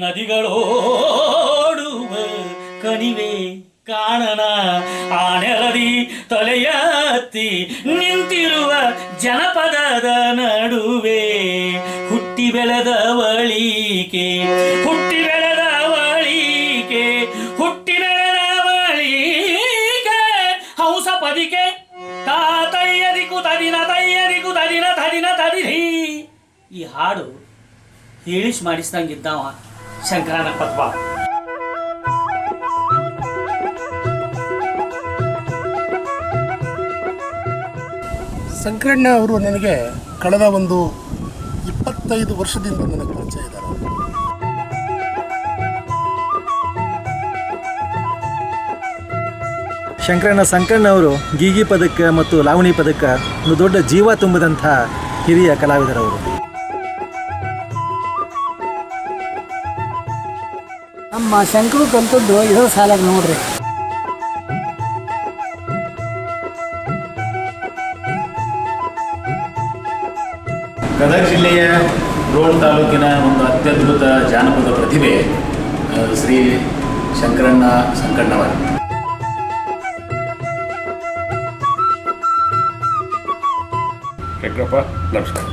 ನದಿಗಳೋಡುವ ಕಣಿವೆ ಕಾಣನ. ಆನೆರದಿ ತಲೆಯತ್ತಿ ನಿಂತಿರುವ ಜನಪದದ ನಡುವೆ ಹುಟ್ಟಿ ಬೆಳೆದವಳಿಕೆ ಹುಟ್ಟಿ ಬೆಳೆದವಳಿಕೆ ಹುಟ್ಟಿ ಬೆಳೆದವಳಿಕೆ ಹಂಸ ಪದಿಕೆ ತಾತಯ್ಯದಿಕು ತದಿನ ತಯ್ಯದಿಕು ತದಿನ ತದಿನ. ತದಿರಿ ಈ ಹಾಡು ಹೇಳಿಸ್ ಮಾಡಿಸ್ದಂಗಿದ್ದವ ಶಂಕರನ ಪದ್ಮ ಸಂಕರಣ್ಣ ಅವರು ನನಗೆ ಕಳೆದ ಒಂದು ಇಪ್ಪತ್ತೈದು ವರ್ಷದಿಂದ ನನಗೆ ಪರಿಚಯ ಇದ್ದಾರೆ. ಶಂಕರಣ್ಣ ಸಂಕಣ್ಣ ಅವರು ಗೀಗಿ ಪದಕ ಮತ್ತು ಲಾವಣಿ ಪದಕ ಒಂದು ದೊಡ್ಡ ಜೀವ ತುಂಬಿದಂಥ ಹಿರಿಯ ಕಲಾವಿದರವರು. ನಮ್ಮ ಶಂಕರು ಕಲ್ತದ್ದು ಇರೋ ಸಾಲಾಗ ನೋಡ್ರಿ. ಗದಗ ಜಿಲ್ಲೆಯ ರೋಡ್ ತಾಲೂಕಿನ ಒಂದು ಅತ್ಯದ್ಭುತ ಜಾನಪದ ಪ್ರತಿಭೆ ಶ್ರೀ ಶಂಕರಣ್ಣ ಸಂಕಣ್ಣವರ್. ಶಂಕರಪ್ಪ ನಮಸ್ಕಾರ.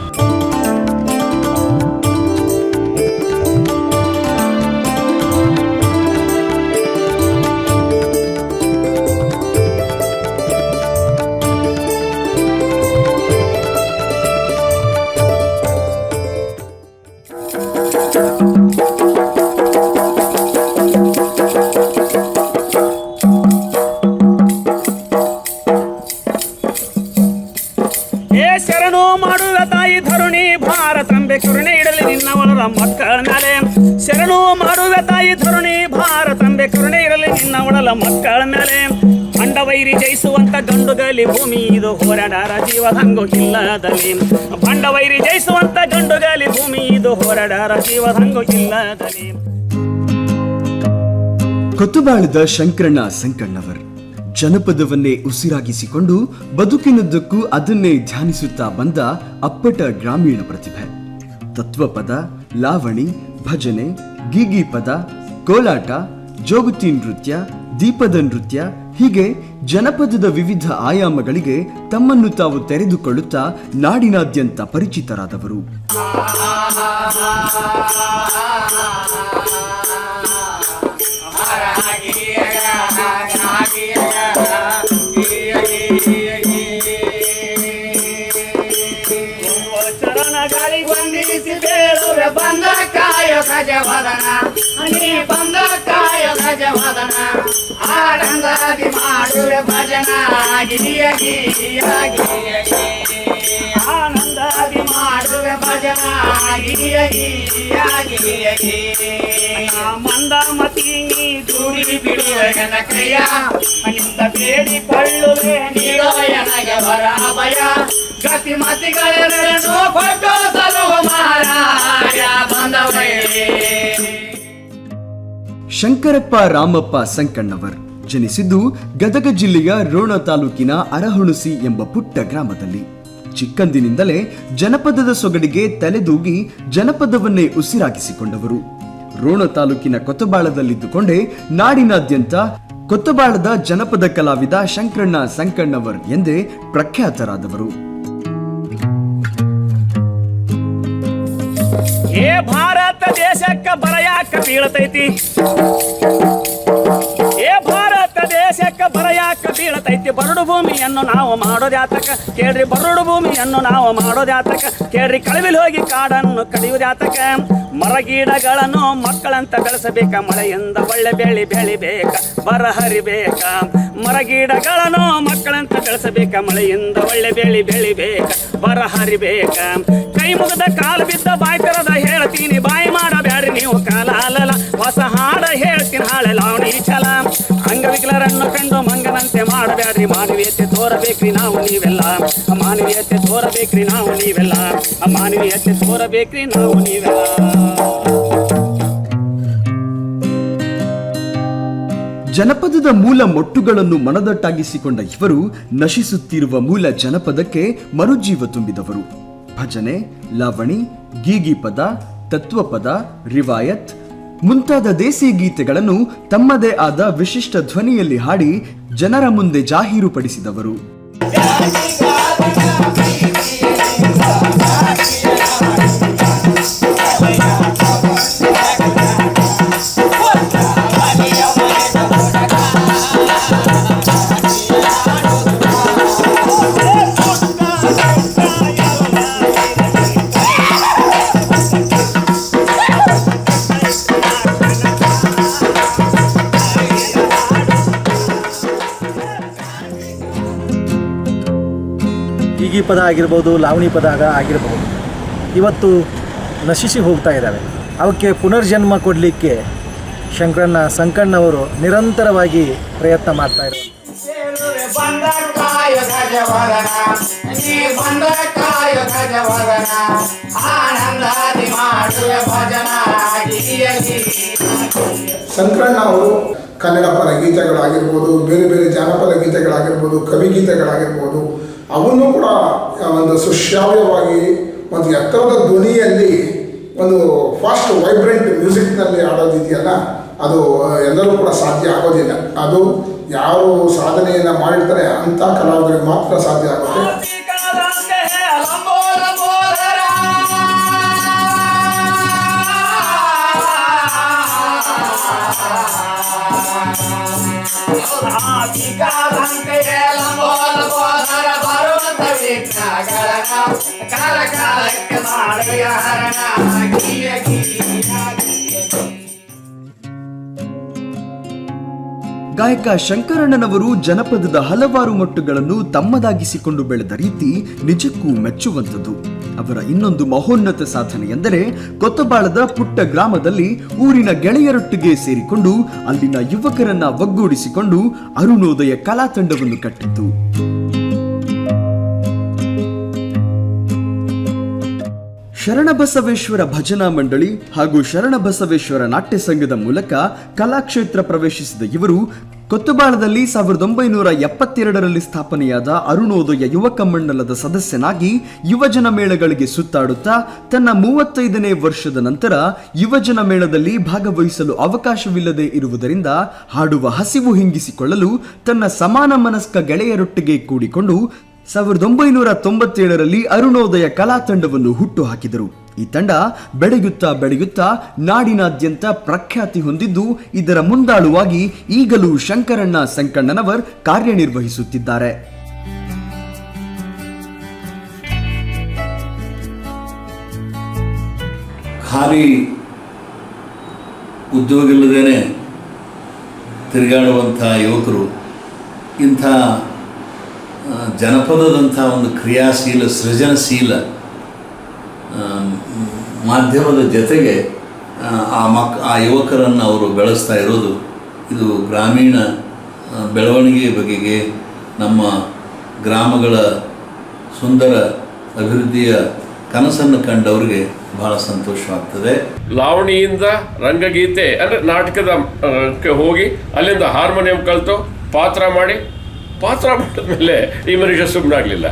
ಗಂಡುಗಲಿ ಭೂಮಿ ಇದು ಹೋರಾಡಾರ ಜೀವದಂಗು ಇಲ್ಲದಲ್ಲಿ. ಬಂಡವೈರಿ ಜಯಿಸುವಂತ ಗಂಡುಗಲಿ ಭೂಮಿ ಇದು ಹೋರಾಡಾರ ಜೀವದಂಗು ಇಲ್ಲದಲ್ಲಿ. ಕೊತ್ತುಬಾಳದ ಶಂಕರಣ್ಣ ಸಂಕಣ್ಣವರ್, ಜನಪದವನ್ನೇ ಉಸಿರಾಗಿಸಿಕೊಂಡು ಬದುಕಿನದ್ದಕ್ಕೂ ಅದನ್ನೇ ಧ್ಯಾನಿಸುತ್ತಾ ಬಂದ ಅಪ್ಪಟ ಗ್ರಾಮೀಣ ಪ್ರತಿಭೆ. ತತ್ವಪದ, ಲಾವಣಿ, ಭಜನೆ ಗೀಗಿ ಪದ ಕೋಲಾಟ ಜೋಗುತಿ ನೃತ್ಯ, ದೀಪದ ನೃತ್ಯ ಹೀಗೆ ಜನಪದದ ವಿವಿಧ ಆಯಾಮಗಳಿಗೆ ತಮ್ಮನ್ನು ತಾವು ತೆರೆದುಕೊಳ್ಳುತ್ತಾ ನಾಡಿನಾದ್ಯಂತ ಪರಿಚಿತರಾದವರು. ಬಂದ ಕಾಯ ಗಜವದನ ಗಜವದನ ಆನಂದಾದಿ ಮಾಡುವೆ ಭಜನ ಗಿರಿಯ ಗಿರಿಯ ಆನಂದಾದಿ ಮಾಡುವೆ ಭಜನ ಗಿರಿಯ ಗಿರಿಯ ಮಂದ ಮತಿ ನೀ ದೂರಿ ಬಿಡುವನ ಕ್ರಿಯ ನಿಂದ ಬೇಡಿ ಕಳ್ಳುವೆ ನೀಡೋಯನಗೆ ಬರ ಭಯ ಗತಿ ಮತಿಗಳೆರಡನ್ನು ಕೊಟ್ಟು ಸಲುವ ಮಹಾರಾಯ ಬಂದವರೇ ಶಂಕರಪ್ಪ ರಾಮಪ್ಪ ಸಂಕಣ್ಣವರ್ ಜನಿಸಿದ್ದು ಗದಗ ಜಿಲ್ಲೆಯ ರೋಣ ತಾಲೂಕಿನ ಅರಹುಣಸಿ ಎಂಬ ಪುಟ್ಟ ಗ್ರಾಮದಲ್ಲಿ. ಚಿಕ್ಕಂದಿನಿಂದಲೇ ಜನಪದದ ಸೊಗಡಿಗೆ ತಲೆದೂಗಿ ಜನಪದವನ್ನೇ ಉಸಿರಾಗಿಸಿಕೊಂಡವರು. ರೋಣ ತಾಲೂಕಿನ ಕೊತ್ತಬಾಳದಲ್ಲಿದ್ದುಕೊಂಡೇ ನಾಡಿನಾದ್ಯಂತ ಕೊತ್ತಬಾಳದ ಜನಪದ ಕಲಾವಿದ ಶಂಕರಣ್ಣ ಸಂಕಣ್ಣವರ್ ಎಂದೇ ಪ್ರಖ್ಯಾತರಾದವರು. ಭಾರತ ದೇಶಕ್ಕ ಬರಯಾಕ ಬೀಳತೈತಿ. ಬೀಳತೈತಿ ಬರಡು ಭೂಮಿಯನ್ನು ನಾವು ಮಾಡೋದ್ಯಾತಕ ಕೇಳ್ರಿ, ಬರಡು ಭೂಮಿಯನ್ನು ನಾವು ಮಾಡೋದ್ಯಾತಕ ಕೇಳ್ರಿ, ಕಳವಿಲ್ ಹೋಗಿ ಕಾಡನ್ನು ಕಡಿಯುವುದ್ಯಾತಕ ಮರಗಿಡಗಳನ್ನು ಮಕ್ಕಳಂತ ಬೆಳೆಸಬೇಕ, ಮಳೆಯಿಂದ ಒಳ್ಳೆ ಬೆಳಿ ಬೆಳಿಬೇಕ, ಬರ ಹರಿಬೇಕ. ಮರಗಿಡಗಳನ್ನು ಮಕ್ಕಳಂತ ಬೆಳೆಸಬೇಕ, ಮಳೆಯಿಂದ ಒಳ್ಳೆ ಬೆಳಿ ಬೆಳಿಬೇಕ, ಬರ ಹರಿಬೇಕ. ಕೈ ಮುಗಿದ ಕಾಲು ಬಿದ್ದ ಬಾಯಿ ತರದ ಹೇಳ್ತೀನಿ, ಬಾಯಿ ಮಾಡಬೇಡ್ರಿ ನೀವು ಕಾಲ ಅಲ್ಲಲ್ಲ ಹೊಸ ಹಾಡ ಹೇಳ್ತೀನಿ, ಹಾಳೆ ಲಾವಣಿ ಛಲ ಅಂಗವಿಕಲರನ್ನು ಕಂಡು ಮಂಗನಂತೆ ಮಾಡಬೇಡ್ರಿ ಮಾನವೀಯತೆ ತೋರಬೇಕ್ರಿ ನಾವು ನೀವೆಲ್ಲ. ಮಾನವೀಯತೆ ತೋರಬೇಕ್ರಿ ನಾವು ನೀವೆಲ್ಲ. ಮಾನವೀಯತೆ ತೋರಬೇಕ್ರಿ ನಾವು ನೀವೆಲ್ಲ. ಜನಪದದ ಮೂಲ ಮೊಟ್ಟುಗಳನ್ನು ಮನದಟ್ಟಾಗಿಸಿಕೊಂಡ ಇವರು ನಶಿಸುತ್ತಿರುವ ಮೂಲ ಜನಪದಕ್ಕೆ ಮರುಜೀವ ತುಂಬಿದವರು. ಭಜನೆ, ಲಾವಣಿ ಗೀಗಿ ಪದ ತತ್ವಪದ, ರಿವಾಯತ್ ಮುಂತಾದ ದೇಸಿ ಗೀತೆಗಳನ್ನು ತಮ್ಮದೇ ಆದ ವಿಶಿಷ್ಟ ಧ್ವನಿಯಲ್ಲಿ ಹಾಡಿ ಜನರ ಮುಂದೆ ಜಾಹೀರುಪಡಿಸಿದವರು. ಪದ ಆಗಿರ್ಬೋದು ಲಾವಣಿ ಪದ ಆಗಿರಬಹುದು ಆಗಿರ್ಬೋದು. ಇವತ್ತು ನಶಿಸಿ ಹೋಗ್ತಾ ಇದ್ದಾವೆ. ಅವಕ್ಕೆ ಪುನರ್ಜನ್ಮ ಕೊಡಲಿಕ್ಕೆ ಶಂಕರಣ್ಣ ಸಂಕಣ್ಣವರು ನಿರಂತರವಾಗಿ ಪ್ರಯತ್ನ ಮಾಡ್ತಾ ಇದ್ದಾರೆ. ಗಿರಿ ಅವರು ಕನ್ನಡ ಪರ ಗೀತೆಗಳಾಗಿರ್ಬೋದು ಬೇರೆ ಬೇರೆ ಜಾನಪದ ಗೀತೆಗಳಾಗಿರ್ಬೋದು ಕವಿ ಗೀತೆಗಳಾಗಿರ್ಬೋದು ಅವನ್ನು ಕೂಡ ಒಂದು ಸುಶ್ರಾವ್ಯವಾಗಿ ಒಂದು ಎತ್ತರದ ಧ್ವನಿಯಲ್ಲಿ ಒಂದು ಫಾಸ್ಟ್ ವೈಬ್ರೆಂಟ್ ಮ್ಯೂಸಿಕ್ನಲ್ಲಿ ಆಡೋದಿದೆಯಲ್ಲ, ಅದು ಎಲ್ಲರೂ ಕೂಡ ಸಾಧ್ಯ ಆಗೋದಿಲ್ಲ. ಅದು ಯಾರು ಸಾಧನೆಯನ್ನು ಮಾಡಿರ್ತಾರೆ ಅಂಥ ಕಲಾವಿದರಿಗೆ ಮಾತ್ರ ಸಾಧ್ಯ ಆಗುತ್ತೆ. ಲಂಬೋ ಗಾಯಕ ಶಂಕರಣ್ಣನವರು ಜನಪದದ ಹಲವಾರು ಮಟ್ಟುಗಳನ್ನು ತಮ್ಮದಾಗಿಸಿಕೊಂಡು ಬೆಳೆದ ರೀತಿ ನಿಜಕ್ಕೂ ಮೆಚ್ಚುವಂಥದ್ದು. ಅವರ ಇನ್ನೊಂದು ಮಹೋನ್ನತ ಸಾಧನೆ ಎಂದರೆ ಕೊತ್ತಬಾಳದ ಪುಟ್ಟ ಗ್ರಾಮದಲ್ಲಿ ಊರಿನ ಗೆಳೆಯರೊಟ್ಟಿಗೆ ಸೇರಿಕೊಂಡು ಅಲ್ಲಿನ ಯುವಕರನ್ನ ಒಗ್ಗೂಡಿಸಿಕೊಂಡು ಅರುಣೋದಯ ಕಲಾ ತಂಡವನ್ನು ಶರಣಬಸವೇಶ್ವರ ಭಜನಾ ಮಂಡಳಿ ಹಾಗೂ ಶರಣಬಸವೇಶ್ವರ ನಾಟ್ಯ ಸಂಘದ ಮೂಲಕ ಕಲಾಕ್ಷೇತ್ರ ಪ್ರವೇಶಿಸಿದ ಇವರು ಕೊತ್ತಬಾಳದಲ್ಲಿ ಸಾವಿರದ ಒಂಬೈನೂರ ಎಪ್ಪತ್ತೆರಡರಲ್ಲಿ ಸ್ಥಾಪನೆಯಾದ ಅರುಣೋದಯ ಯುವಕ ಮಂಡಲದ ಸದಸ್ಯನಾಗಿ ಯುವಜನ ಮೇಳಗಳಿಗೆ ಸುತ್ತಾಡುತ್ತಾ ತನ್ನ ಮೂವತ್ತೈದನೇ ವರ್ಷದ ನಂತರ ಯುವಜನ ಮೇಳದಲ್ಲಿ ಭಾಗವಹಿಸಲು ಅವಕಾಶವಿಲ್ಲದೆ ಇರುವುದರಿಂದ ಹಾಡುವ ಹಸಿವು ಹಿಂಗಿಸಿಕೊಳ್ಳಲು ತನ್ನ ಸಮಾನ ಮನಸ್ಕ ಗೆಳೆಯರೊಟ್ಟಿಗೆ ಕೂಡಿಕೊಂಡು ಸಾವಿರದ ಒಂಬೈನೂರ ತೊಂಬತ್ತೇಳರಲ್ಲಿ ಅರುಣೋದಯ ಕಲಾ ತಂಡವನ್ನು ಹುಟ್ಟು ಹಾಕಿದರು ಈ ತಂಡ ಬೆಳೆಯುತ್ತಾ ಬೆಳೆಯುತ್ತಾ ನಾಡಿನಾದ್ಯಂತ ಪ್ರಖ್ಯಾತಿ ಹೊಂದಿದ್ದು, ಇದರ ಮುಂದಾಳುವಾಗಿ ಈಗಲೂ ಶಂಕರಣ್ಣ ಸಂಕಣ್ಣನವರ್ ಕಾರ್ಯನಿರ್ವಹಿಸುತ್ತಿದ್ದಾರೆ. ಖಾಲಿ ಉದ್ಯೋಗ ಇಲ್ಲದೇನೆ ಯುವಕರು ಇಂಥ ಜನಪದದಂಥ ಒಂದು ಕ್ರಿಯಾಶೀಲ ಸೃಜನಶೀಲ ಮಾಧ್ಯಮದ ಜೊತೆಗೆ ಆ, ಮಕ್ ಆ ಯುವಕರನ್ನು ಅವರು ಬೆಳೆಸ್ತಾ ಇರೋದು ಇದು ಗ್ರಾಮೀಣ ಬೆಳವಣಿಗೆ ಬಗೆಗೆ ನಮ್ಮ ಗ್ರಾಮಗಳ ಸುಂದರ ಅಭಿವೃದ್ಧಿಯ ಕನಸನ್ನು ಕಂಡವರಿಗೆ ಬಹಳ ಸಂತೋಷವಾಗ್ತದೆ. ಲಾವಣಿಯಿಂದ ರಂಗಗೀತೆ ಅಂದರೆ ನಾಟಕದ ಹೋಗಿ ಅಲ್ಲಿಂದ ಹಾರ್ಮೋನಿಯಂ ಕಲಿತು ಪಾತ್ರ ಮಾಡಿ ಪಾತ್ರ ಮಾಡಿದ್ಮೇಲೆ ಈ ಮನುಷ್ಯ ಸುಮ್ಮನಾಗಲಿಲ್ಲ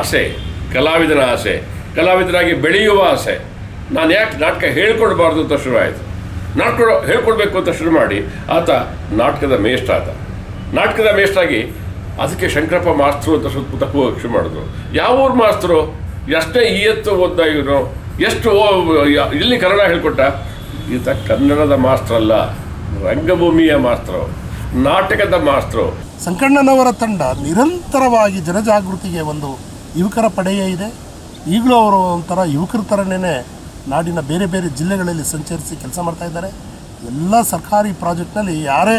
ಆಸೆ, ಕಲಾವಿದನ ಆಸೆ, ಕಲಾವಿದರಾಗಿ ಬೆಳೆಯುವ ಆಸೆ. ನಾನು ಯಾಕೆ ನಾಟಕ ಹೇಳ್ಕೊಡ್ಬಾರ್ದು ಅಂತ ಶುರುವಾಯಿತು ನಾಟಕ ಹೇಳ್ಕೊಡ್ಬೇಕು ಅಂತ ಶುರು ಮಾಡಿ ಆತ ನಾಟಕದ ಮೇಷ್ಟ ಆತ ನಾಟಕದ ಮೇಷ್ಟಾಗಿ ಅದಕ್ಕೆ ಶಂಕರಪ್ಪ ಮಾಸ್ತರು ಅಂತ ಸುತ್ತಮುತ್ತ ತಪ್ಪು ಶುರು ಮಾಡಿದ್ರು. ಯಾವ ಊರು ಮಾಸ್ತರು? ಎಷ್ಟೇ ಈ ಎತ್ತು ಓದ್ದ ಇವನು, ಎಷ್ಟು ಇಲ್ಲಿ ಕನ್ನಡ ಹೇಳ್ಕೊಟ್ಟ? ಈತ ಕನ್ನಡದ ಮಾಸ್ತ್ರ ಅಲ್ಲ ರಂಗಭೂಮಿಯ ಮಾಸ್ತರು. ನಾಟಕದ ಮಾಸ್ತ್ರ ಸಂಕಣ್ಣನವರ ತಂಡ ನಿರಂತರವಾಗಿ ಜನಜಾಗೃತಿಗೆ ಒಂದು ಯುವಕರ ಪಡೆಯೇ ಇದೆ. ಈಗಲೂ ಅವರು ಒಂಥರ ಯುವಕರ ಥರನೇ ನಾಡಿನ ಬೇರೆ ಬೇರೆ ಜಿಲ್ಲೆಗಳಲ್ಲಿ ಸಂಚರಿಸಿ ಕೆಲಸ ಮಾಡ್ತಾ ಇದ್ದಾರೆ. ಎಲ್ಲ ಸರ್ಕಾರಿ ಪ್ರಾಜೆಕ್ಟ್ನಲ್ಲಿ ಯಾರೇ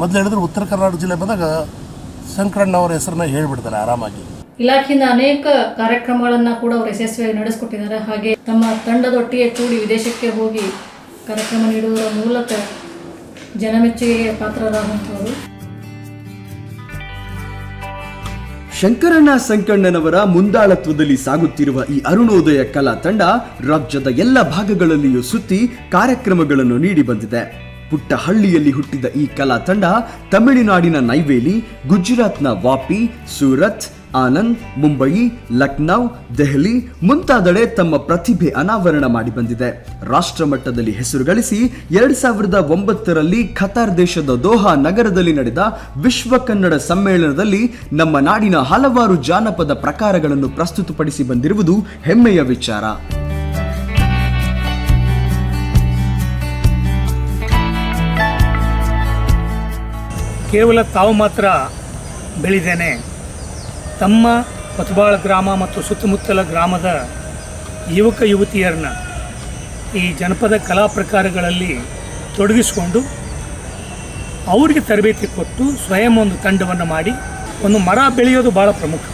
ಮೊದಲು ಹೇಳಿದ್ರು ಉತ್ತರ ಕರ್ನಾಟಕ ಜಿಲ್ಲೆ ಬಂದಾಗ ಶಂಕರಣ್ಣವರ ಹೆಸರನ್ನ ಹೇಳ್ಬಿಡ್ತಾರೆ ಆರಾಮಾಗಿ. ಇಲಾಖೆಯಿಂದ ಅನೇಕ ಕಾರ್ಯಕ್ರಮಗಳನ್ನು ಕೂಡ ಅವರು ಯಶಸ್ವಿಯಾಗಿ ನಡೆಸಿಕೊಟ್ಟಿದ್ದಾರೆ. ಹಾಗೆ ತಮ್ಮ ತಂಡದೊಟ್ಟಿಗೆ ಕೂಡಿ ವಿದೇಶಕ್ಕೆ ಹೋಗಿ ಕಾರ್ಯಕ್ರಮ ನೀಡುವುದರ ಮೂಲಕ ಜನಮೆಚ್ಚುಗೆಗೆ ಪಾತ್ರರಾದಂಥವರು. ಶಂಕರಣ್ಣ ಸಂಕಣ್ಣನವರ ಮುಂದಾಳತ್ವದಲ್ಲಿ ಸಾಗುತ್ತಿರುವ ಈ ಅರುಣೋದಯ ಕಲಾ ತಂಡ ರಾಜ್ಯದ ಎಲ್ಲ ಭಾಗಗಳಲ್ಲಿಯೂ ಸುತ್ತಿ ಕಾರ್ಯಕ್ರಮಗಳನ್ನು ನೀಡಿ ಬಂದಿದೆ. ಪುಟ್ಟ ಹಳ್ಳಿಯಲ್ಲಿ ಹುಟ್ಟಿದ ಈ ಕಲಾ ತಂಡ ತಮಿಳುನಾಡಿನ ನೈವೇಲಿ, ಗುಜರಾತ್ನ ವಾಪಿ, ಸೂರತ್ ಆನಂದ್, ಮುಂಬಯಿ, ಲಕ್ನೌ, ದೆಹಲಿ ಮುಂತಾದಡೆ ತಮ್ಮ ಪ್ರತಿಭೆ ಅನಾವರಣ ಮಾಡಿ ಬಂದಿದೆ. ರಾಷ್ಟ್ರ ಮಟ್ಟದಲ್ಲಿ ಹೆಸರು ಗಳಿಸಿ ಎರಡ್ ಸಾವಿರದ ಒಂಬತ್ತರಲ್ಲಿ ಖತಾರ್ ದೇಶದ ದೋಹಾ ನಗರದಲ್ಲಿ ನಡೆದ ವಿಶ್ವ ಕನ್ನಡ ಸಮ್ಮೇಳನದಲ್ಲಿ ನಮ್ಮ ನಾಡಿನ ಹಲವಾರು ಜಾನಪದ ಪ್ರಕಾರಗಳನ್ನು ಪ್ರಸ್ತುತಪಡಿಸಿ ಬಂದಿರುವುದು ಹೆಮ್ಮೆಯ ವಿಚಾರ. ಕೇವಲ ತಾವು ಮಾತ್ರ ಬೆಳೆದೇನೆ. ತಮ್ಮ ಮತಬಾಳ ಗ್ರಾಮ ಮತ್ತು ಸುತ್ತಮುತ್ತಲ ಗ್ರಾಮದ ಯುವಕ ಯುವತಿಯರನ್ನ ಈ ಜನಪದ ಕಲಾ ಪ್ರಕಾರಗಳಲ್ಲಿ ತೊಡಗಿಸಿಕೊಂಡು ಅವರಿಗೆ ತರಬೇತಿ ಕೊಟ್ಟು ಸ್ವಯಂ ಒಂದು ತಂಡವನ್ನು ಮಾಡಿ ಒಂದು ಮರ ಬೆಳೆಯೋದು ಭಾಳ ಪ್ರಮುಖ.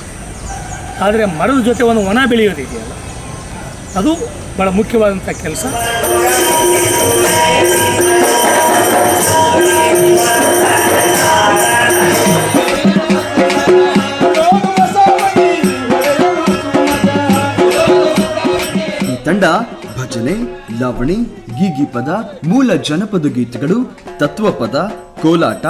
ಆದರೆ ಮರದ ಜೊತೆ ಒಂದು ಒಣ ಬೆಳೆಯೋದಿದೆಯಲ್ಲ ಅದು ಭಾಳ ಮುಖ್ಯವಾದಂಥ ಕೆಲಸ. ತಂಡ, ಭಜನೆ, ಲಾವಣಿ, ಗೀಗಿ ಪದ, ಮೂಲ ಜನಪದ ಗೀತೆಗಳು, ತತ್ವಪದ, ಕೋಲಾಟ,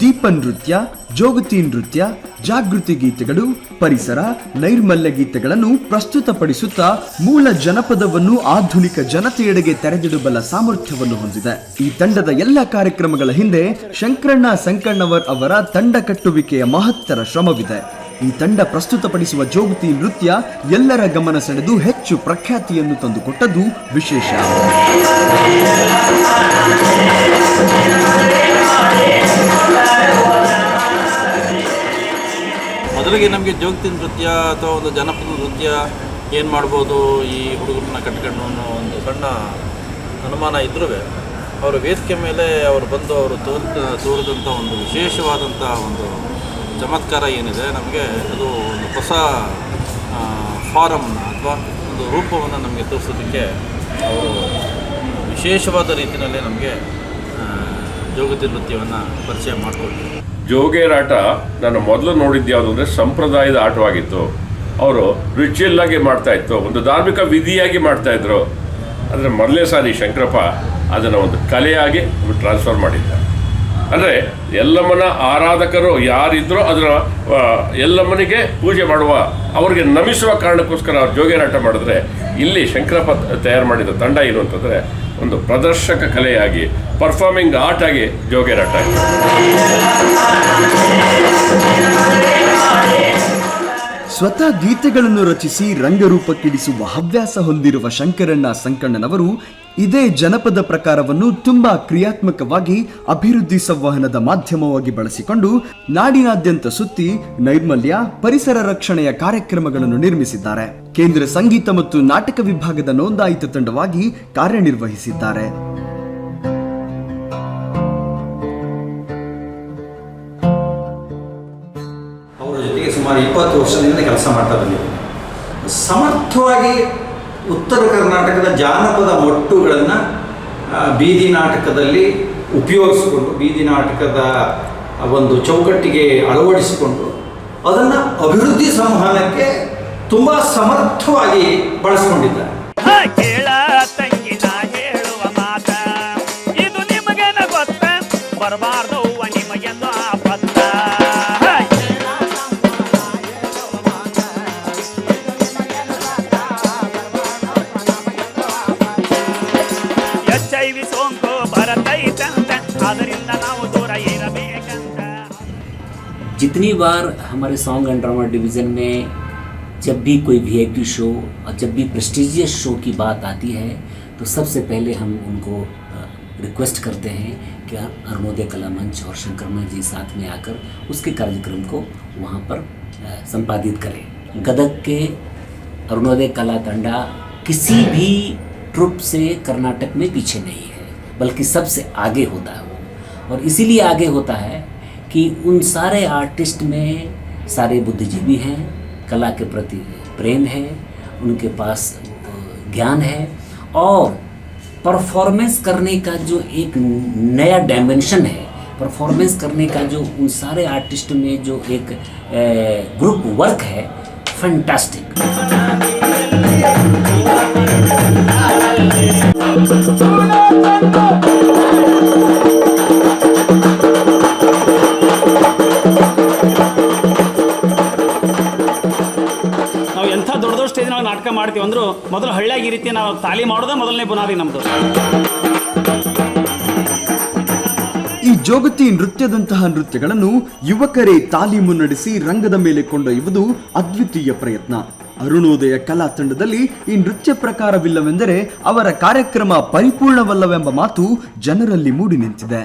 ದೀಪ ನೃತ್ಯ, ಜೋಗತಿ ನೃತ್ಯ, ಜಾಗೃತಿ ಗೀತೆಗಳು, ಪರಿಸರ, ನೈರ್ಮಲ್ಯ ಗೀತೆಗಳನ್ನು ಪ್ರಸ್ತುತಪಡಿಸುತ್ತಾ ಮೂಲ ಜನಪದವನ್ನು ಆಧುನಿಕ ಜನತೆಯೆಡೆಗೆ ತೆರೆದಿಡಬಲ್ಲ ಸಾಮರ್ಥ್ಯವನ್ನು ಹೊಂದಿದೆ. ಈ ತಂಡದ ಎಲ್ಲ ಕಾರ್ಯಕ್ರಮಗಳ ಹಿಂದೆ ಶಂಕರಣ್ಣ ಸಂಕಣ್ಣವರ್ ಅವರ ತಂಡ ಕಟ್ಟುವಿಕೆಯ ಮಹತ್ತರ ಶ್ರಮವಿದೆ. ಈ ತಂಡ ಪ್ರಸ್ತುತಪಡಿಸುವ ಜೋಗತಿ ನೃತ್ಯ ಎಲ್ಲರ ಗಮನ ಸೆಳೆದು ಹೆಚ್ಚು ಪ್ರಖ್ಯಾತಿಯನ್ನು ತಂದುಕೊಟ್ಟದ್ದು ವಿಶೇಷ. ಮೊದಲಿಗೆ ನಮಗೆ ಜೋಗತಿ ನೃತ್ಯ ಅಥವಾ ಒಂದು ಜನಪದ ನೃತ್ಯ ಏನು ಮಾಡ್ಬೋದು, ಈ ಹುಡುಗರನ್ನ ಕಟ್ಕೊಂಡು ಅನ್ನೋ ಒಂದು ಸಣ್ಣ ಅನುಮಾನ ಇದ್ರೂ ಅವರ ವೇದಿಕೆ ಮೇಲೆ ಅವರು ಬಂದು ಅವರು ತೋರಿದ ತೋರಿದಂಥ ಒಂದು ವಿಶೇಷವಾದಂಥ ಒಂದು ಚಮತ್ಕಾರ ಏನಿದೆ, ನಮಗೆ ಅದು ಒಂದು ಹೊಸ ಫಾರಮ್ನ ಅಥವಾ ಒಂದು ರೂಪವನ್ನು ನಮಗೆ ತೋರಿಸೋದಕ್ಕೆ ಅವರು ವಿಶೇಷವಾದ ರೀತಿಯಲ್ಲಿ ನಮಗೆ ಜೋಗತಿ ನೃತ್ಯವನ್ನು ಪರಿಚಯ ಮಾಡಿಕೊಡ್ತಾರೆ ಜೋಗೇರಾಟ ನಾನು ಮೊದಲು ನೋಡಿದ್ದು ಯಾವುದು ಅಂದರೆ ಸಂಪ್ರದಾಯದ ಆಟವಾಗಿತ್ತು. ಅವರು ರಿಚುವಲ್ ಆಗಿ ಮಾಡ್ತಾ ಇತ್ತು, ಒಂದು ಧಾರ್ಮಿಕ ವಿಧಿಯಾಗಿ ಮಾಡ್ತಾ ಇದ್ರು. ಆದರೆ ಮೊದಲೇ ಸಾರಿ ಶಂಕರಪ್ಪ ಅದನ್ನು ಒಂದು ಕಲೆಯಾಗಿ ಟ್ರಾನ್ಸ್ಫರ್ ಮಾಡಿದ್ದ ಅಂದರೆ ಎಲ್ಲಮ್ಮನ ಆರಾಧಕರು ಯಾರಿದ್ರೋ ಅದರ ಎಲ್ಲಮ್ಮನಿಗೆ ಪೂಜೆ ಮಾಡುವ, ಅವರಿಗೆ ನಮಿಸುವ ಕಾರಣಕ್ಕೋಸ್ಕರ ಅವ್ರು ಜೋಗೇರಾಟ ಮಾಡಿದ್ರೆ, ಇಲ್ಲಿ ಶಂಕರಪ್ಪ ತಯಾರು ಮಾಡಿದ ತಂಡ ಏನು ಅಂತಂದರೆ, ಒಂದು ಪ್ರದರ್ಶಕ ಕಲೆಯಾಗಿ ಪರ್ಫಾರ್ಮಿಂಗ್ ಆರ್ಟ್ ಆಗಿ ಜೋಗೇರಾಟ ಸ್ವತಃ ಗೀತೆಗಳನ್ನು ರಚಿಸಿ ರಂಗರೂಪಕ್ಕಿಡಿಸುವ ಹವ್ಯಾಸ ಹೊಂದಿರುವ ಶಂಕರಣ್ಣ ಸಂಕಣ್ಣನವರು ಇದೇ ಜನಪದ ಪ್ರಕಾರವನ್ನು ತುಂಬಾ ಕ್ರಿಯಾತ್ಮಕವಾಗಿ ಅಭಿವೃದ್ಧಿ ಸಂವಹನದ ಮಾಧ್ಯಮವಾಗಿ ಬಳಸಿಕೊಂಡು ನಾಡಿನಾದ್ಯಂತ ಸುತ್ತಿ ನೈರ್ಮಲ್ಯ, ಪರಿಸರ ರಕ್ಷಣೆಯ ಕಾರ್ಯಕ್ರಮಗಳನ್ನು ನಿರ್ಮಿಸಿದ್ದಾರೆ. ಕೇಂದ್ರ ಸಂಗೀತ ಮತ್ತು ನಾಟಕ ವಿಭಾಗದ ನೋಂದಾಯಿತ ತಂಡವಾಗಿ ಕಾರ್ಯನಿರ್ವಹಿಸಿದ್ದಾರೆ. ಸುಮಾರು ಇಪ್ಪತ್ತು ವರ್ಷದಿಂದ ಕೆಲಸ ಮಾಡ್ತಾ ಬಂದಿದೆ ಸಮರ್ಥವಾಗಿ ಉತ್ತರ ಕರ್ನಾಟಕದ ಜಾನಪದ ಮೊಟ್ಟುಗಳನ್ನು ಬೀದಿ ನಾಟಕದಲ್ಲಿ ಉಪಯೋಗಿಸಿಕೊಂಡು ಬೀದಿ ನಾಟಕದ ಒಂದು ಚೌಕಟ್ಟಿಗೆ ಅಳವಡಿಸಿಕೊಂಡು ಅದನ್ನು ಅಭಿವೃದ್ಧಿ ಸಂವಹನಕ್ಕೆ ತುಂಬ ಸಮರ್ಥವಾಗಿ ಬಳಸ್ಕೊಂಡಿದ್ದಾರೆ. ಹ, जितनी बार हमारे सॉन्ग एंड ड्रामा डिवीज़न में जब भी कोई वी शो और जब भी प्रेस्टिजियस शो की बात आती है तो सबसे पहले हम उनको रिक्वेस्ट करते हैं कि अरुणोदय कला मंच और शंकरमा जी साथ में आकर उसके कार्यक्रम को वहाँ पर संपादित करें। गदक के अरुणोदय कला तंडा किसी भी ट्रुप से कर्नाटक में पीछे नहीं है, बल्कि सबसे आगे होता है वो। और इसीलिए आगे होता है कि उन सारे आर्टिस्ट में सारे बुद्धिजीवी हैं, कला के प्रति प्रेम है, उनके पास ज्ञान है और परफॉर्मेंस करने का जो एक नया डायमेंशन है, परफॉर्मेंस करने का जो उन सारे आर्टिस्ट में जो एक ग्रुप वर्क है, फैंटास्टिक। ನಾಟಕ ಮಾಡ್ತೀವಿ ಅಂದ್ರು ಮೊದಲು ಹಳ್ಳಿಯಾಗಿ ಈ ರೀತಿ ನಾವು ತಾಲಿ ಮಾಡೋದೇ ಮೊದಲನೇ ಬುನಾದಿ ನಮ್ಮದು ಈ ಜೋಗತಿ ನೃತ್ಯದಂತಹ ನೃತ್ಯಗಳನ್ನು ಯುವಕರೇ ತಾಲೀಮು ನಡೆಸಿ ರಂಗದ ಮೇಲೆ ಕೊಂಡೊಯ್ಯುವುದು ಅದ್ವಿತೀಯ ಪ್ರಯತ್ನ. ಅರುಣೋದಯ ಕಲಾ ತಂಡದಲ್ಲಿ ಈ ನೃತ್ಯ ಪ್ರಕಾರವಿಲ್ಲವೆಂದರೆ ಅವರ ಕಾರ್ಯಕ್ರಮ ಪರಿಪೂರ್ಣವಲ್ಲವೆಂಬ ಮಾತು ಜನರಲ್ಲಿ ಮೂಡಿ ನಿಂತಿದೆ.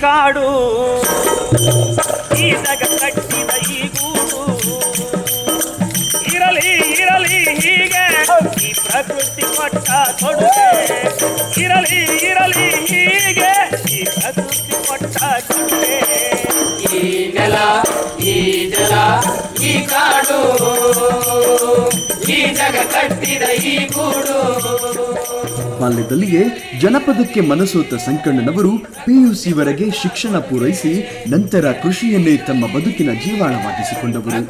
ಕಾಡು. ಈ ನಗ ಕಟ್ಟಿದ ಈ ಗೂಡು. ಇರಲಿ ಇರಲಿ, ಹೀಗೆ. ಈ ಪ್ರಕೃತಿ ಕೊಟ್ಟ ಕೊಡುಗೆ ಇರಲಿ ಇರಲಿ, ಹೀಗೆ. ಈ ಪ್ರಕೃತಿ ಕೊಟ್ಟ ಕೊಡುಗೆ ಈ ನೆಲ, ಈ ಜಲ, ಈ ಕಾಡು. ಈ ಜಗ ಕಟ್ಟಿದ ಈ ಗೂಡು. ಬಾಲ್ಯದಲ್ಲಿಯೇ ಜನಪದಕ್ಕೆ ಮನಸೋತ ಸಂಕಣ್ಣನವರು ಪಿಯುಸಿವರೆಗೆ ಶಿಕ್ಷಣ ಪೂರೈಸಿ ನಂತರ ಕೃಷಿಯನ್ನೇ ತಮ್ಮ ಬದುಕಿನ ಜೀವಾಳವಾಗಿಸಿಕೊಂಡವರು.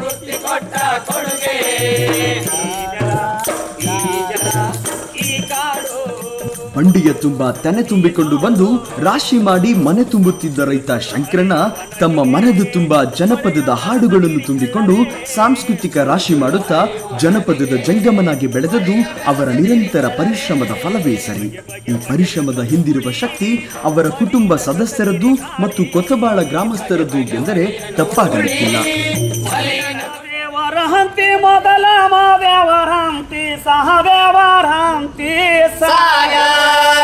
ಬಂಡಿಯ ತುಂಬ ತೆನೆ ತುಂಬಿಕೊಂಡು ಬಂದು ರಾಶಿ ಮಾಡಿ ಮನೆ ತುಂಬುತ್ತಿದ್ದ ರೈತ ಶಂಕರಣ್ಣ ತಮ್ಮ ಮನದ ತುಂಬ ಜನಪದದ ಹಾಡುಗಳನ್ನು ತುಂಬಿಕೊಂಡು ಸಾಂಸ್ಕೃತಿಕ ರಾಶಿ ಮಾಡುತ್ತಾ ಜನಪದದ ಜಂಗಮನಾಗಿ ಬೆಳೆದದ್ದು ಅವರ ನಿರಂತರ ಪರಿಶ್ರಮದ ಫಲವೇ ಸರಿ. ಈ ಪರಿಶ್ರಮದ ಹಿಂದಿರುವ ಶಕ್ತಿ ಅವರ ಕುಟುಂಬ ಸದಸ್ಯರದ್ದು ಮತ್ತು ಕೊತ್ತಬಾಳ ಗ್ರಾಮಸ್ಥರದ್ದು ಎಂದರೆ ತಪ್ಪಾಗಲಿಕ್ಕಿಲ್ಲ. वारांती बदला माव्या वारांती सहाव्या वारांती साया.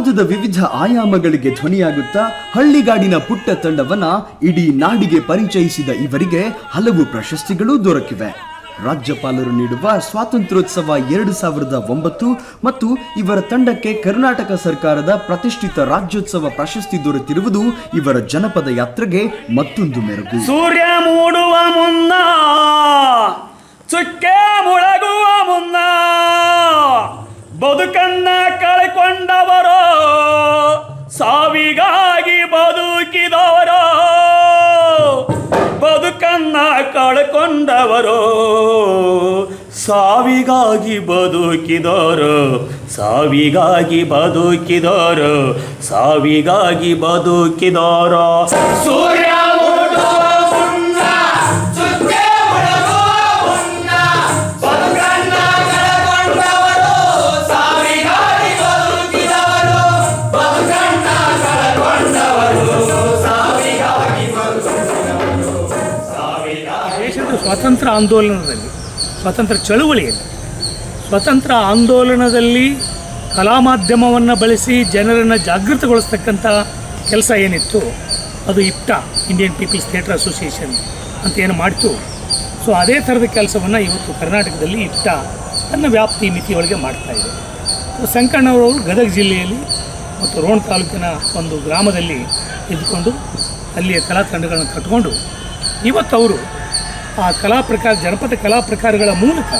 ಜನಪದದ ವಿವಿಧ ಆಯಾಮಗಳಿಗೆ ಧ್ವನಿಯಾಗುತ್ತಾ ಹಳ್ಳಿಗಾಡಿನ ಪುಟ್ಟ ತಂಡವನ್ನ ಇಡೀ ನಾಡಿಗೆ ಪರಿಚಯಿಸಿದ ಇವರಿಗೆ ಹಲವು ಪ್ರಶಸ್ತಿಗಳು ದೊರಕಿವೆ. ರಾಜ್ಯಪಾಲರು ನೀಡುವ ಸ್ವಾತಂತ್ರ್ಯೋತ್ಸವ ಎರಡು ಸಾವಿರದ ಒಂಬತ್ತು ಮತ್ತು ಇವರ ತಂಡಕ್ಕೆ ಕರ್ನಾಟಕ ಸರ್ಕಾರದ ಪ್ರತಿಷ್ಠಿತ ರಾಜ್ಯೋತ್ಸವ ಪ್ರಶಸ್ತಿ ದೊರೆತಿರುವುದು ಇವರ ಜನಪದ ಯಾತ್ರೆಗೆ ಮತ್ತೊಂದು ಮೆರುಗು. ಸೂರ್ಯ ಮೂಡುವ ಮುನ್ನ, ಚುಕ್ಕೆ ಮುಳಗುವ ಮುನ್ನ, ಬದುಕನ್ನ ಕಳ್ಕೊಂಡವರು ಸಾವಿಗಾಗಿ ಬದುಕಿದರು. ಸಾವಿಗಾಗಿ ಬದುಕಿದರು. ಸಾವಿಗಾಗಿ ಬದುಕಿದಾರ. ಸೂರ್ಯ ಸ್ವಾತಂತ್ರ್ಯ ಆಂದೋಲನದಲ್ಲಿ ಸ್ವಾತಂತ್ರ್ಯ ಚಳುವಳಿಯಲ್ಲಿ, ಸ್ವತಂತ್ರ ಆಂದೋಲನದಲ್ಲಿ ಕಲಾ ಮಾಧ್ಯಮವನ್ನು ಬಳಸಿ ಜನರನ್ನು ಜಾಗೃತಗೊಳಿಸ್ತಕ್ಕಂಥ ಕೆಲಸ ಏನಿತ್ತು, ಅದು IPTA Indian people's theatre association ಅಂತ ಏನು ಮಾಡಿತು ಸೊ ಅದೇ ಥರದ ಕೆಲಸವನ್ನು ಇವತ್ತು ಕರ್ನಾಟಕದಲ್ಲಿ ಇಪ್ಟಾ ತನ್ನ ವ್ಯಾಪ್ತಿ ಮಿತಿಯೊಳಗೆ ಮಾಡ್ತಾ ಇದೆ. ಸೊ ಸಂಕಣ್ಣವರು ಗದಗ ಜಿಲ್ಲೆಯಲ್ಲಿ ಮತ್ತು ರೋಣ ತಾಲೂಕಿನ ಒಂದು ಗ್ರಾಮದಲ್ಲಿ ಇದ್ದುಕೊಂಡು ಅಲ್ಲಿಯ ಕಲಾ ತಂಡಗಳನ್ನು ಕಟ್ಕೊಂಡು ಅವರು ಆ ಕಲಾ ಪ್ರಕಾರ, ಜನಪದ ಕಲಾ ಪ್ರಕಾರಗಳ ಮೂಲಕ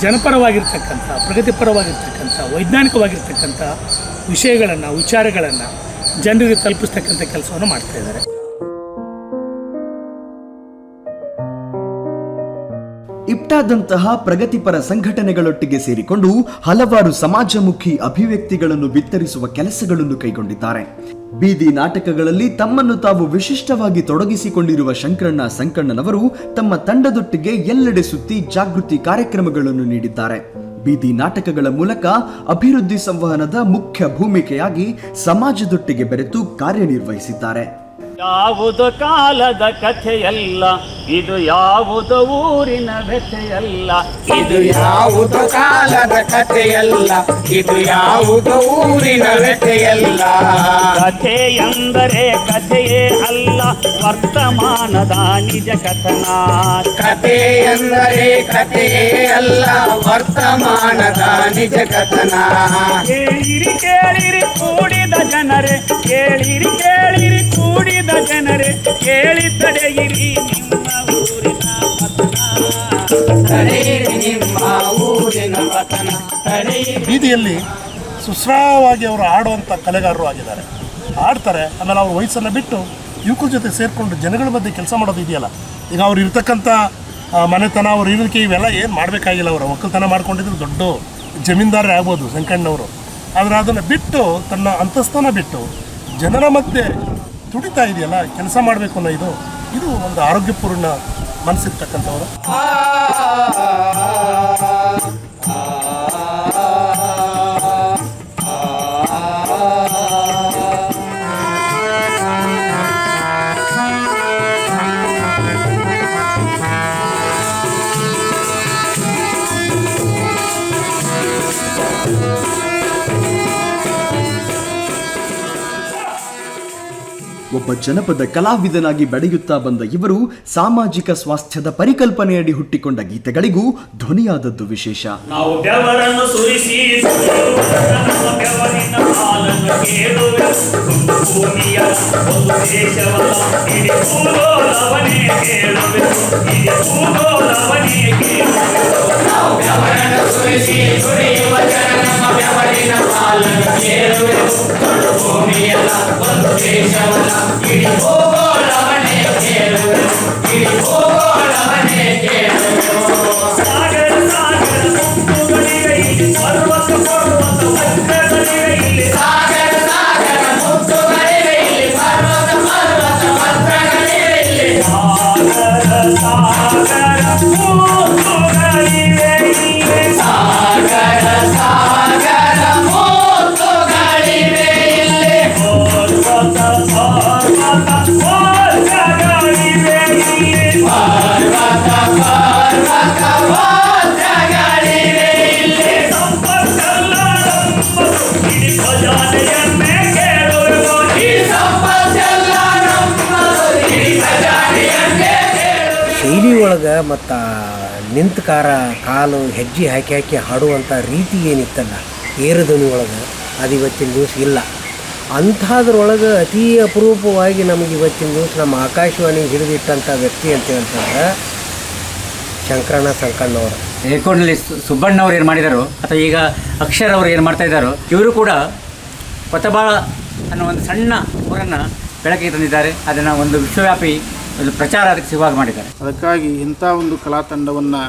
ಜನಪರವಾಗಿರ್ತಕ್ಕಂಥ, ಪ್ರಗತಿಪರವಾಗಿರ್ತಕ್ಕಂಥ, ವೈಜ್ಞಾನಿಕವಾಗಿರ್ತಕ್ಕಂಥ ವಿಷಯಗಳನ್ನು, ವಿಚಾರಗಳನ್ನು ಜನರಿಗೆ ತಲುಪಿಸ್ತಕ್ಕಂಥ ಕೆಲಸವನ್ನು ಮಾಡ್ತಾ ಇದ್ದಾರೆ. ಇಪ್ಟಾದಂತಹ ಪ್ರಗತಿಪರ ಸಂಘಟನೆಗಳೊಟ್ಟಿಗೆ ಸೇರಿಕೊಂಡು ಹಲವಾರು ಸಮಾಜಮುಖಿ ಅಭಿವ್ಯಕ್ತಿಗಳನ್ನು ಬಿತ್ತರಿಸುವ ಕೆಲಸಗಳನ್ನು ಕೈಗೊಂಡಿದ್ದಾರೆ. ಬೀದಿ ನಾಟಕಗಳಲ್ಲಿ ತಮ್ಮನ್ನು ತಾವು ವಿಶಿಷ್ಟವಾಗಿ ತೊಡಗಿಸಿಕೊಂಡಿರುವ ಶಂಕರಣ್ಣ ಸಂಕಣ್ಣನವರು ತಮ್ಮ ತಂಡದೊಟ್ಟಿಗೆ ಎಲ್ಲೆಡೆ ಸುತ್ತಿ ಜಾಗೃತಿ ಕಾರ್ಯಕ್ರಮಗಳನ್ನು ನೀಡಿದ್ದಾರೆ. ಬೀದಿ ನಾಟಕಗಳ ಮೂಲಕ ಅಭಿವೃದ್ಧಿ ಸಂವಹನದ ಮುಖ್ಯ ಭೂಮಿಕೆಯಾಗಿ ಸಮಾಜದೊಟ್ಟಿಗೆ ಬೆರೆತು ಕಾರ್ಯನಿರ್ವಹಿಸಿದ್ದಾರೆ. ಯಾವುದು ಕಾಲದ ಕಥೆಯಲ್ಲ ಇದು ಯಾವುದು ಊರಿನ ವ್ಯಥೆಯಲ್ಲ. ಇದು ಯಾವುದು ಕಾಲದ ಕಥೆಯಲ್ಲ ಇದು ಯಾವುದು ಊರಿನ ವ್ಯಥೆಯಲ್ಲ. ಕಥೆ ಎಂದರೆ ಕಥೆಯೇ ಅಲ್ಲ ವರ್ತಮಾನದ ನಿಜ ಕಥನ. ಕಥೆ ಎಂದರೆ ಕಥೆಯೇ ಅಲ್ಲ ವರ್ತಮಾನದ ನಿಜ ಕಥನ. ಕೇಳಿರಿ ಕೇಳಿರಿ ಕೂಡಿದ ಜನರೇ ಕೇಳಿರಿ ಕೂಡಿದ ಜನರೇ ಕೇಳಿ ತಡೆಯಿರಿ ಬೀದಿಯಲ್ಲಿ ಸುಸ್ರಾವಾಗಿ ಅವರು ಆಡುವಂಥ ಕಲೆಗಾರರು ಆಗಿದ್ದಾರೆ. ಆಡ್ತಾರೆ, ಆಮೇಲೆ ಅವ್ರ ವಯಸ್ಸನ್ನು ಬಿಟ್ಟು ಯುವಕರ ಜೊತೆ ಸೇರಿಕೊಂಡು ಜನಗಳ ಮಧ್ಯೆ ಕೆಲಸ ಮಾಡೋದು ಇದೆಯಲ್ಲ? ಈಗ ಅವ್ರು ಇರ್ತಕ್ಕಂಥ ಮನೆತನ, ಅವ್ರು ಇರೋದಕ್ಕೆ ಇವೆಲ್ಲ ಏನು ಮಾಡಬೇಕಾಗಿಲ್ಲ ಅವರು? ಒಕ್ಕಲ್ತನ ಮಾಡ್ಕೊಂಡಿದ್ರು ದೊಡ್ಡ ಜಮೀನ್ದಾರೇ ಆಗ್ಬೋದು, ವೆಂಕಣ್ಣವರು. ಆದರೆ ಅದನ್ನು ಬಿಟ್ಟು ತನ್ನ ಅಂತಸ್ತನ ಬಿಟ್ಟು ಜನರ ಮಧ್ಯೆ ತುಡಿತಾ ಇದೆಯಲ್ಲ ಕೆಲಸ ಮಾಡಬೇಕು ಅನ್ನೋ ಇದು ಇದು ಒಂದು ಆರೋಗ್ಯಪೂರ್ಣ ಮನಸ್ಸಿರ್ತಕ್ಕಂಥವ್ರು. ಒಬ್ಬ ಜನಪದ ಕಲಾವಿದನಾಗಿ ಬೆಳೆಯುತ್ತಾ ಬಂದ ಇವರು ಸಾಮಾಜಿಕ ಸ್ವಾಸ್ಥ್ಯದ ಪರಿಕಲ್ಪನೆಯಡಿ ಹುಟ್ಟಿಕೊಂಡ ಗೀತೆಗಳಿಗೂ ಧ್ವನಿಯಾದದ್ದು ವಿಶೇಷ. ಭೂಮಿಯ, ಒಂದು ಇಡೀ ಭೂಗೋಳವನೇ ಕೇಳುವೆ ಇಡೀ ಭೂಗೋಳವನೇ ಮತ್ತು ನಿಂತ ಕಾರ ಕಾಲು ಹೆಜ್ಜೆ ಹಾಕಿ ಹಾಕಿ ಹಾಡುವಂಥ ರೀತಿ ಏನಿತ್ತಲ್ಲ ಏರುದನಿಯೊಳಗೆ ಒಳಗೆ ಅದು ಇವತ್ತಿನ ದಿವಸ ಇಲ್ಲ. ಅಂಥದ್ರೊಳಗೆ ಅತೀ ಅಪರೂಪವಾಗಿ ನಮಗೆ ಇವತ್ತಿನ ದಿವಸ ನಮ್ಮ ಆಕಾಶವಾಣಿ ಹಿಡಿದಿಟ್ಟಂಥ ವ್ಯಕ್ತಿ ಅಂತ ಹೇಳ್ತಂದ್ರೆ ಶಂಕರಣ್ಣ ಸಂಕಣ್ಣವರು ರೇಕೋಡ್ನಲ್ಲಿ ಸುಬ್ಬಣ್ಣವ್ರು ಏನು ಮಾಡಿದರು, ಅಥವಾ ಈಗ ಅಕ್ಷರ ಅವರು ಏನು ಮಾಡ್ತಾ ಇದ್ದಾರೋ, ಇವರು ಕೂಡ ಪತಬಾಳ ಅನ್ನೋ ಒಂದು ಸಣ್ಣ ಊರನ್ನು ಬೆಳಕಿಗೆ ತಂದಿದ್ದಾರೆ. ಅದನ್ನು ಒಂದು ವಿಶ್ವವ್ಯಾಪಿ ಒಂದು ಪ್ರಚಾರ ಅದಕ್ಕೆ ಸಿಗುವಾಗ ಮಾಡಿದ್ದಾರೆ. ಅದಕ್ಕಾಗಿ ಇಂಥ ಒಂದು ಕಲಾ ತಂಡವನ್ನು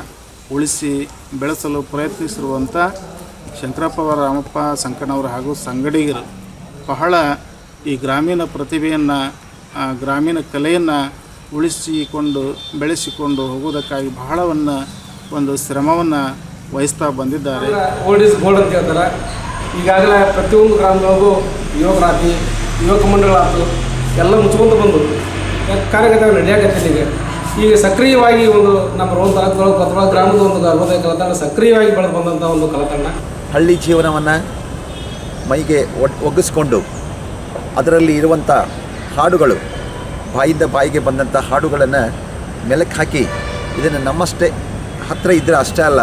ಉಳಿಸಿ ಬೆಳೆಸಲು ಪ್ರಯತ್ನಿಸಿರುವಂಥ ಶಂಕರಪ್ಪ ರಾಮಪ್ಪ ಸಂಕಣ್ಣವರು ಹಾಗೂ ಸಂಗಡಿಗರು ಬಹಳ ಈ ಗ್ರಾಮೀಣ ಪ್ರತಿಭೆಯನ್ನು ಗ್ರಾಮೀಣ ಕಲೆಯನ್ನು ಉಳಿಸಿಕೊಂಡು ಬೆಳೆಸಿಕೊಂಡು ಹೋಗುವುದಕ್ಕಾಗಿ ಬಹಳವನ್ನು ಒಂದು ಶ್ರಮವನ್ನು ವಹಿಸ್ತಾ ಬಂದಿದ್ದಾರೆ. ಓಲ್ಡ್ ಇಸ್ ಗೋಲ್ಡ್ ಅಂತ ಹೇಳ್ತಾರೆ. ಈಗಾಗಲೇ ಪ್ರತಿಯೊಂದು ಗ್ರಾಮಗಳಿಗೂ ಯುವಕರಾತಿ ಯುವಕ ಮಂಡಳಾತು ಎಲ್ಲ ಮುಚ್ಕೊಂಡು ಬಂದು ಕಾರ್ಯಗತ ನಡೆಯಕತ್ತಿಲ್ಲ ಈಗ ಸಕ್ರಿಯವಾಗಿ ಒಂದು ನಮ್ಮ ರೋಲ್ ತಾಲೂಕು ಅಥವಾ ಗ್ರಾಮದ ಒಂದು ಗರ್ಭೋದಯ ಕಲಾತಂಡ ಸಕ್ರಿಯವಾಗಿ ಬೆಳೆದು ಬಂದಂಥ ಒಂದು ಕಲಾತಂಡ. ಹಳ್ಳಿ ಜೀವನವನ್ನು ಮೈಗೆ ಒಗ್ಗಿಸ್ಕೊಂಡು ಅದರಲ್ಲಿ ಇರುವಂಥ ಹಾಡುಗಳು, ಬಾಯಿಂದ ಬಾಯಿಗೆ ಬಂದಂಥ ಹಾಡುಗಳನ್ನು ಮೆಲಕ್ಕೆ ಹಾಕಿ ಇದನ್ನು ನಮ್ಮಷ್ಟೇ ಹತ್ತಿರ ಇದ್ದರೆ ಅಷ್ಟೇ ಅಲ್ಲ,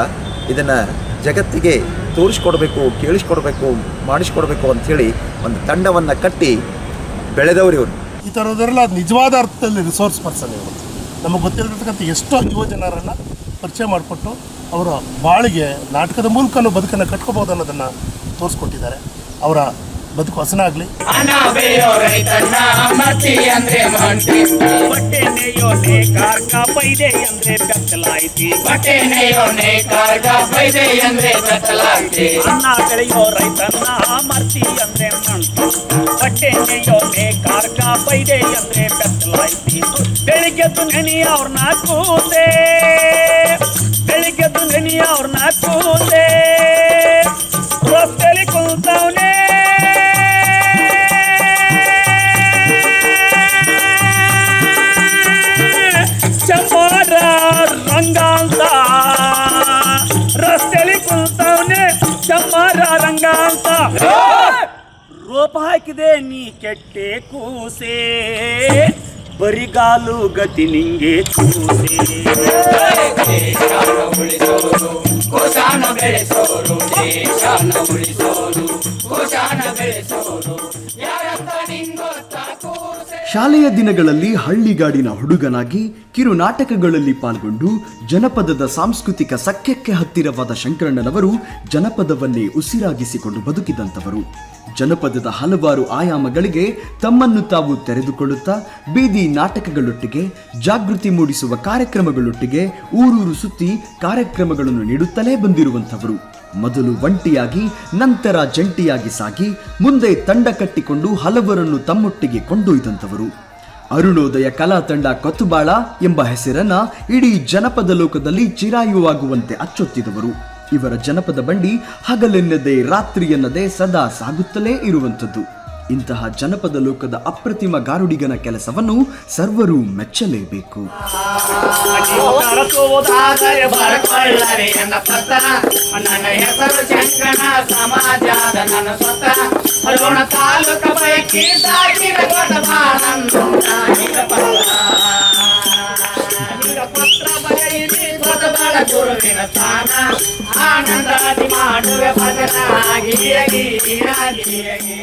ಇದನ್ನು ಜಗತ್ತಿಗೆ ತೋರಿಸ್ಕೊಡ್ಬೇಕು, ಕೇಳಿಸ್ಕೊಡ್ಬೇಕು, ಮಾಡಿಸ್ಕೊಡ್ಬೇಕು ಅಂಥೇಳಿ ಒಂದು ತಂಡವನ್ನು ಕಟ್ಟಿ ಬೆಳೆದವರು ಇವರು. ಈ ಅದು ನಿಜವಾದ ಅರ್ಥದಲ್ಲಿ ರಿಸೋರ್ಸ್ ಪರ್ಸನ್ ಇವರು. ನಮಗೆ ಗೊತ್ತಿರತಕ್ಕಂಥ ಎಷ್ಟೋ ಯುವ ಜನರನ್ನು ಪರಿಚಯ ಮಾಡಿಕೊಟ್ಟು ಅವರ ಬಾಳಿಗೆ ನಾಟಕದ ಮೂಲಕನೂ ಬದುಕನ್ನು ಕಟ್ಕೋಬೋದು ಅನ್ನೋದನ್ನು ತೋರಿಸ್ಕೊಟ್ಟಿದ್ದಾರೆ. ಅವರ ಬದುಕು ಅನ್ನ ಬೆಳೆಯೋ ರೈತನ್ನ ಮರ್ತಿ ಅಂದ್ರೆ ಮಂಟು ಬಟ್ಟೆ ನೇಯೋನೆ ಕಾರ್ಕ ಬೈದೆ ಅಂದ್ರೆ ಬೆತ್ತಲಾಯ್ತಿ. ಬೆಳಿಗ್ಗೆದ್ದು ನೆನಿ ಅವ್ರನ್ನ ಕೂತೆ. ರೋಪ ಹಾಕಿದೆ, ನೀ ಕೆಟ್ಟೆ ಕೂಸೆ. ಬರಿಗಾಲು ಗತಿ ನಿಂಗೆ ಕೂಸೆ. ಶಾಲೆಯ ದಿನಗಳಲ್ಲಿ ಹಳ್ಳಿಗಾಡಿನ ಹುಡುಗನಾಗಿ ಕಿರು ನಾಟಕಗಳಲ್ಲಿ ಪಾಲ್ಗೊಂಡು ಜನಪದದ ಸಾಂಸ್ಕೃತಿಕ ಸಖ್ಯಕ್ಕೆ ಹತ್ತಿರವಾದ ಶಂಕರಣ್ಣನವರು ಜನಪದವನ್ನೇ ಉಸಿರಾಗಿಸಿಕೊಂಡು ಬದುಕಿದಂಥವರು. ಜನಪದದ ಹಲವಾರು ಆಯಾಮಗಳಿಗೆ ತಮ್ಮನ್ನು ತಾವು ತೆರೆದುಕೊಳ್ಳುತ್ತಾ ಬೀದಿ ನಾಟಕಗಳೊಟ್ಟಿಗೆ, ಜಾಗೃತಿ ಮೂಡಿಸುವ ಕಾರ್ಯಕ್ರಮಗಳೊಟ್ಟಿಗೆ ಊರೂರು ಸುತ್ತಿ ಕಾರ್ಯಕ್ರಮಗಳನ್ನು ನೀಡುತ್ತಲೇ ಬಂದಿರುವಂಥವರು. ಮೊದಲು ಒಂಟಿಯಾಗಿ, ನಂತರ ಜಂಟಿಯಾಗಿ ಸಾಗಿ, ಮುಂದೆ ತಂಡ ಕಟ್ಟಿಕೊಂಡು ಹಲವರನ್ನು ತಮ್ಮೊಟ್ಟಿಗೆ ಕೊಂಡೊಯ್ದಂಥವರು. ಅರುಣೋದಯ ಕಲಾ ತಂಡ ಕೊತ್ತುಬಾಳ ಎಂಬ ಹೆಸರನ್ನ ಇಡೀ ಜನಪದ ಲೋಕದಲ್ಲಿ ಚಿರಾಯುವಾಗುವಂತೆ ಅಚ್ಚೊತ್ತಿದವರು. ಇವರ ಜನಪದ ಬಂಡಿ ಹಗಲೆನ್ನದೆ ರಾತ್ರಿ ಎನ್ನದೆ ಸದಾ ಸಾಗುತ್ತಲೇ ಇರುವಂಥದ್ದು. ಇಂತಹ ಜನಪದ ಲೋಕದ ಅಪ್ರತಿಮ ಗಾರುಡಿಗನ ಕೆಲಸವನ್ನು ಸರ್ವರೂ ಮೆಚ್ಚಲೇಬೇಕು. ಗುರುವಿನ ಸ್ಥಾನ ಆನಂದಾದಿ ಮಾಡುವೆ ಭಜನ ಗಿರಿಯಗಿ ಗಿರಿಯಗಿ